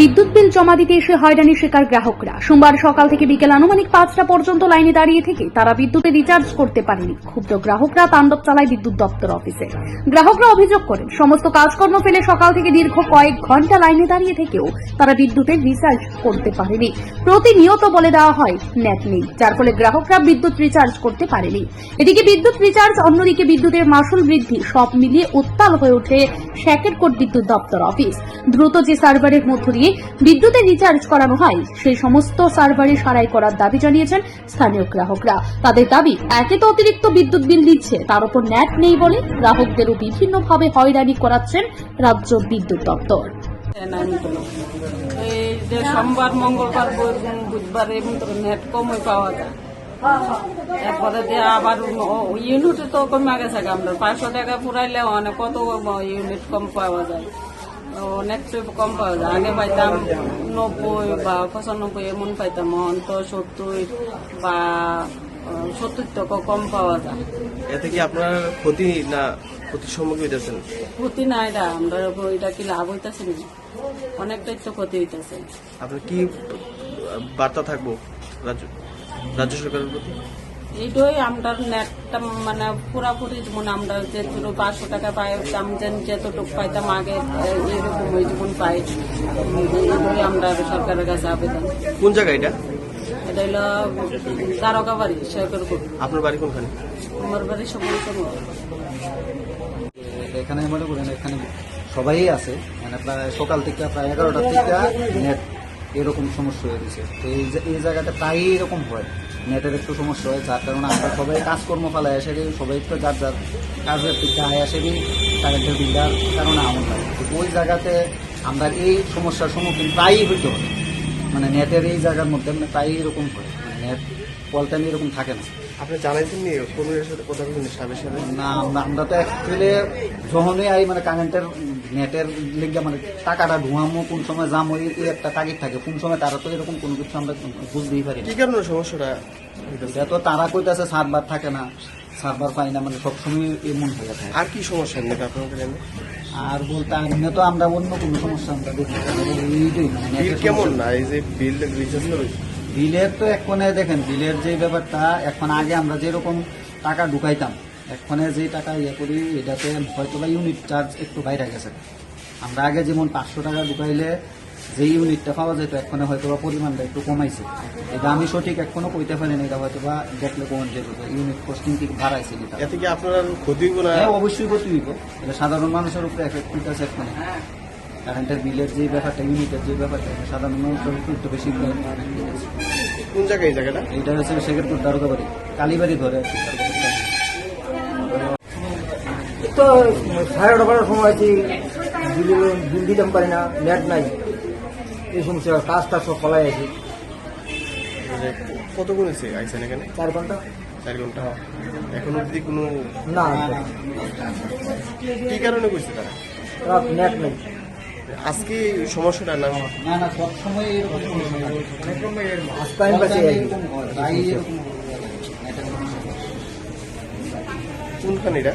বিদ্যুৎ বিল জমা দিতে এসে হয়রানির শিকার গ্রাহকরা। সোমবার সকাল থেকে বিকেল আনুমানিক পাঁচটা পর্যন্ত লাইনে দাঁড়িয়ে থেকে তারা বিদ্যুতে রিচার্জ করতে পারেনি। ক্ষুব্ধ গ্রাহকরা তাণ্ডব চালায় বিদ্যুৎ দপ্তর অফিসে। গ্রাহকরা অভিযোগ করেন, সমস্ত কাজকর্ম ফেলে সকাল থেকে দীর্ঘ কয়েক ঘণ্টা লাইনে দাঁড়িয়ে থেকেও তারা বিদ্যুতের রিচার্জ করতে পারেনি। প্রতিনিয়ত বলে দেওয়া হয় নেট নেই, যার ফলে গ্রাহকরা বিদ্যুৎ রিচার্জ করতে পারেনি। এদিকে বিদ্যুৎ রিচার্জ অন্যদিকে বিদ্যুতের মাসুল বৃদ্ধি সব মিলিয়ে উত্তাল হয়ে ওঠে শ্যাকেরকোট বিদ্যুৎ দপ্তর অফিস। দ্রুত যে সার্ভারের মধ্য দিয়ে বিদ্যুতের রিচার্জ করানো হয়। সেই সমস্ত সার্ভারে সারাই করার দাবি জানিয়েছেন স্থানীয় গ্রাহকরা। তাদের দাবি, একে তো অতিরিক্ত বিদ্যুৎ বিল দিচ্ছে, তার উপর ন্যাট নেই বলে গ্রাহকদেরও বিভিন্নভাবে হয়রানি করাচ্ছেন রাজ্য বিদ্যুৎ দপ্তর। সোমবার, মঙ্গলবার বুধবার এমনি করে নেট কমই পাওয়া যায়। এরপরে আবার ইউনিটে তো কমে গেছে আমরা পাঁচশো টাকা পুরাইলে অনেক কত ইউনিট কম পাওয়া যায়। অনেক কম পাওয়া যায় আগে পাইতাম নব্বই বা পঁচানব্বই এমন পাইতাম। এখন তো সত্তর বা সত্তর টাকা কম পাওয়া যায় এতে কি আপনার ক্ষতি না ক্ষতির সম্মুখীন হইতেছেন? ক্ষতি নাই রা আমরা ওইটা কি লাভ হইতেছে না অনেকটাই তো ক্ষতি হইতেছে। আপনার কি বার্তা থাকব রাজ্য রাজ্য সরকারের প্রতি? এইটাই আমরা নেটটা মানে পুরাপুরি যেমন আমরা যেটুকু পাঁচশো টাকা পাইতাম যে যতটুকু পাইতাম আগে এরকম ওই যেমন পাই। এইটাই আমরা সরকারের কাছে আবেদন। কোন জায়গা এটা? এটা হলো তারকা বাড়ি সরকার আপনার বাড়ি কোনখানে? আমার বাড়ি সবাই এখানে মনে করেন এখানে সবাই আছে মানে প্রায় সকাল থেকে প্রায় এগারোটা থেকে নেট এরকম সমস্যা হয়ে গেছে। তো এই এই জায়গাটা প্রায়ই এরকম হয়। নেটের একটু সমস্যা হয় যার কারণে আমরা সবাই কাজকর্ম ফেলায় এসে সবাই তো যার যার কাজের থেকে আয় আসে কারেন্টের বিলটার কারণে আমল লাগে তো ওই জায়গাতে আমরা এই সমস্যার সম্মুখীন প্রায়ই হইতে হয়। মানে নেটের এই জায়গার মধ্যে মানে প্রায়ই এরকম হয়। মানে নেট কলটা এরকম থাকে না। আপনি জানাইছেন নি কর্মীর সাথে কথা সাথে না আমরা আমরা তো অ্যাকচুয়ালি যখনই আই মানে কারেন্টের নেটের লেগে মানে টাকাটা ঢুয়ামো কোন সময় যাম ওই একটা তাগিদ থাকে। কোন সময় তারা তো এরকম কোনো কিছু আমরা বুঝতেই পারি কি কারণে সমস্যাটা এটা তো তারা কইতাছে সার্ভার থাকে না। সার্ভার পাই না মানে সবসময় এমন হয়ে থাকে। আর কি সমস্যা নেই আপনাদের আর বলতে এমনি তো আমরা অন্য কোনো সমস্যা আমরা দেখি মানে নেটের কেমন না? এই যে বিল রিচার্জ বিলের তো এক্ষণে দেখেন বিলের যে ব্যাপারটা এখন আগে আমরা যেরকম টাকা ঢুকাইতাম এক্ষণে যে টাকা ইয়ে করি এটাতে হয়তো বা ইউনিট চার্জ একটু বাইরে গেছে। আমরা আগে যেমন পাঁচশো টাকা ঢুকাইলে যে ইউনিটটা পাওয়া যেত এক্ষণে হয়তো বা পরিমাণটা একটু কমাইছে। এটা আমি সঠিক এখনও কইতে পারি না এটা হয়তো বা দেখলে কমন যেত ইউনিট কস্টিং কি বাড়াইছে এটা এতে কি আপনার ক্ষতি হ্যাঁ অবশ্যই ক্ষতি হইব। এটা সাধারণ মানুষের উপরে এফেক্ট করতেছে এক্ষণে কারেন্টের বিলের যে ব্যাপারটা ইউনিটের যে ব্যাপারটা সাধারণ মানুষের উপরে একটু বেশি। কোন জায়গায় এই জায়গাটা? এইটা হচ্ছে শেখেরপুর তারকাবাড়ি কালীবাড়ি ধরে তো সাড়ে করার সময় আছি। বিল বিল দিতে পারি না নেট নাই। এই সমস্যা কাজ টাজ সব ফলাই আছি। মানে কত করেছে আইসেন এখানে? চার ঘণ্টা। চার ঘণ্টা। এখন অব্দি কোনো না কি কারণে করছে তারা? রাত নেট নাই। আজকে সমস্যাটা না? না এরকম হয়। কোনখানে এটা?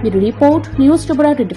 Bureau report news Tripura twenty